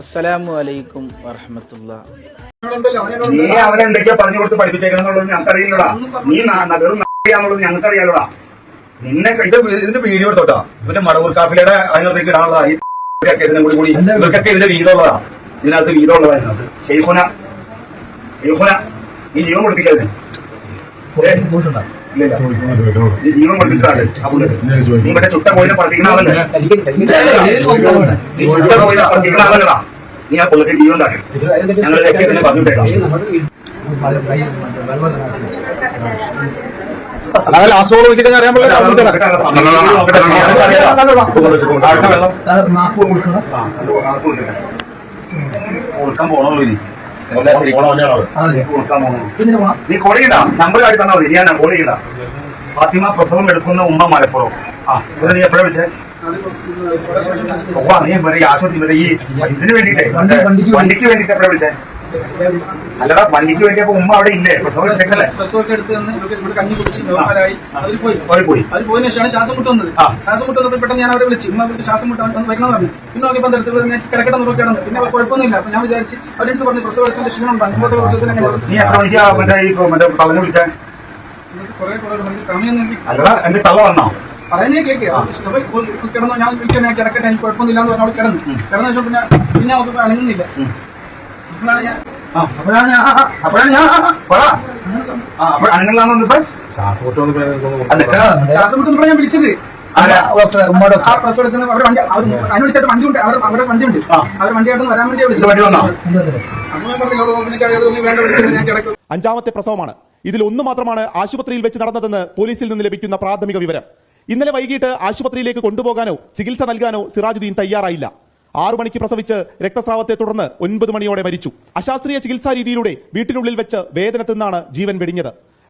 അസ്സലാമു അലൈക്കും വറഹമത്തുള്ള നീ അവനെ എന്തൊക്കെയാ പറഞ്ഞു കൊടുത്ത് പഠിപ്പിച്ചേക്കണെന്നുള്ളത് ഞങ്ങൾക്കറിയില്ലടാ. നീ വെറും അറിയാന്നുള്ളത് ഞങ്ങൾക്കറിയാലോടാ. നിന്നെ ഇത് ഇതിന്റെ വീഡിയോ എടുത്തോട്ടോ. ഇവന്റെ മടവൂർ കാഫിലയുടെ അതിനകത്തേക്ക് ഇടാനുള്ളതാ. ഈ ഇതിനും കൂടി കൂടി ഇവർക്കൊക്കെ ഇതിന്റെ വീതമുള്ളതാ ഇതിനകത്ത് വീതമുള്ളതാ ഇതിനകത്ത് ഷെയ്ഖുന. ഷെയ്ഖുന നീ ജീവൻ കൊടുപ്പിക്കരുത് ഏ? ഇല്ലില്ല. നീ മറ്റേ ചുട്ട കോയിനെ പഠിപ്പിക്കുന്ന ആളല്ലേ? നീ ചുട്ട കോയിനെ പഠിപ്പിക്കുന്ന ആളല്ലടാ. നീ ആ പുള്ളിക്ക് ജീവൻ താഴെ ഞങ്ങൾ ഇതിനെ പറഞ്ഞിട്ടേക്കാം. ലാസ്റ്റോട് നോക്കിയിട്ട് അറിയാൻ കൊടുക്കാൻ പോണല്ലോ ഇനി എല്ലാം ശരി. കൊടുക്കാൻ പോണോ നീ കോൾ ചെയ്യണ്ട നമ്പർ കാട്ടി തന്നാ മതി. ഞാൻ ഫാത്തിമ പ്രസവം എടുക്കുന്ന ഉമ്മ മലപ്പുറം. ആ ഇവിടെ നീ എപ്പോഴാ വിളിച്ചേ? ഓ നീ ഈ ആശുപത്രി ഈ ഇതിന് വേണ്ടിട്ടേ വണ്ടിക്ക് വേണ്ടിട്ട് എപ്പോഴാ വിളിച്ചേ? അല്ലടാ വണ്ടിക്ക് വേണ്ടിയപ്പോ ഉമ്മ അവിടെ ഇല്ലേ? പ്രസവം ചെക്കല്ലേ പ്രസവമൊക്കെ എടുത്ത് തന്നെ ഇവിടെ കഞ്ഞി കുടിച്ച് നോക്കാനായി അതിൽ പോയി. പോയി പോയി. അതിൽ പോയതിനു ശേഷമാണ് ശ്വാസം മുട്ട് വന്നത്. ശ്വാസം മുട്ട് വന്നപ്പോൾ പെട്ടെന്ന് ഞാൻ അവരെ വിളിച്ചു ഉമ്മ അവർക്ക് ശ്വാസം മുട്ട് വന്ന് വരണം പറഞ്ഞു. പിന്നെ നോക്കിയപ്പോൾ എടുത്ത് ഞാൻ കിടക്കട്ടെ നോക്കി കിടന്നു പിന്നെ കുഴപ്പമൊന്നുമില്ല. അപ്പൊ ഞാൻ വിചാരിച്ച് അവരെടുത്ത് പറഞ്ഞു പ്രസവം എടുത്തിന്റെ ക്ഷീണം ഉണ്ടാകും ഇപ്പോഴത്തെ പ്രസവത്തിന് നീ എത്ര മണിക്കാ മറ്റേ ഈ മറ്റേ തളഞ്ഞു വിളിച്ചേ? കുറെ കുറെ സമയം അല്ലടാ എന്റെ തള്ള വന്നോ? പറയാനേ കേക്ക് കിടന്നു. ഞാൻ വിളിച്ചു ഞാൻ കിടക്കട്ടെ എനിക്ക് കുഴപ്പമൊന്നുമില്ല എന്ന് പറഞ്ഞു കിടന്നു. കിടന്നു ശേഷം പിന്നെ പിന്നെ അവർക്ക് അനങ്ങുന്നില്ല. അപ്പോഴാണ് ഞാൻ ആ, അപ്പോഴാണ് ഞാൻ അപ്പോഴാണ് ഞാൻ പറ. ആ അപ്പോൾ അനങ്ങലാന്ന് വന്നപ്പോ അതെ ശ്വാസം മുട്ട് വന്നപ്പോൾ ഞാൻ വിളിച്ചത്. ആരാ? ആ പ്രസവത്തിന് അവരുടെ വണ്ടി വണ്ടി ഉണ്ട് അവർ അവരുടെ വണ്ടി ഉണ്ട്. അവർ വണ്ടിയായിട്ട് വരാൻ വേണ്ടി ഇത് വണ്ടി വന്നോ? അപ്പോൾ ഞാൻ പറഞ്ഞു "ഇവരോട് എനിക്ക് വേണ്ട ഞാൻ കിടക്കും. അഞ്ചാമത്തെ പ്രസവമാണ്. ഇതിൽ ഒന്ന് മാത്രമാണ് ആശുപത്രിയിൽ വെച്ച് നടന്നതെന്ന് പോലീസിൽ നിന്ന് ലഭിക്കുന്ന പ്രാഥമിക വിവരം. ഇന്നലെ വൈകിട്ട് ആശുപത്രിയിലേക്ക് കൊണ്ടുപോകാനോ ചികിത്സ നൽകാനോ സിറാജുദ്ദീൻ തയ്യാറായില്ല. ആറു മണിക്ക് പ്രസവിച്ച് രക്തസ്രാവത്തെ തുടർന്ന് ഒൻപത് മണിയോടെ മരിച്ചു. അശാസ്ത്രീയ ചികിത്സാ രീതിയിലൂടെ വീട്ടിനുള്ളിൽ വെച്ച് വേദന തിന്നാണ് ജീവൻ വെടിഞ്ഞത്.